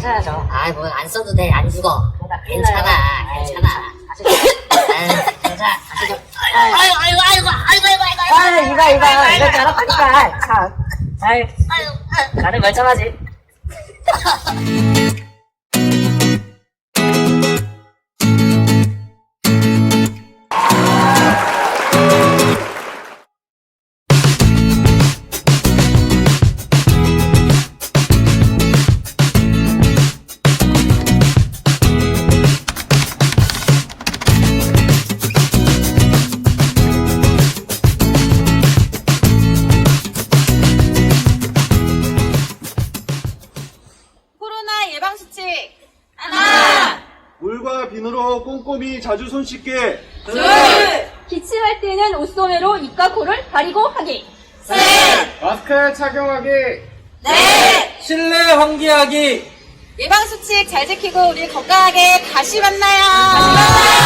쓰셔야죠. 아이 뭐안 써도 돼 안 죽어 괜찮아. 괜찮아 자 가시죠 아이고 아이고 아이고 아이고 아이고 아이고 아, 이거, 이거, 줄 알았다니까. 참. 아이, 나는 멀쩡하지. 코로나 예방 수칙 물과 비누로 꼼꼼히 자주 손 씻게. 기침할 때는 옷소매로 입과 코를 가리고 하기. 마스크 착용하기. 네 실내 환기하기. 예방 수칙 잘 지키고 우리 건강하게 다시 만나요.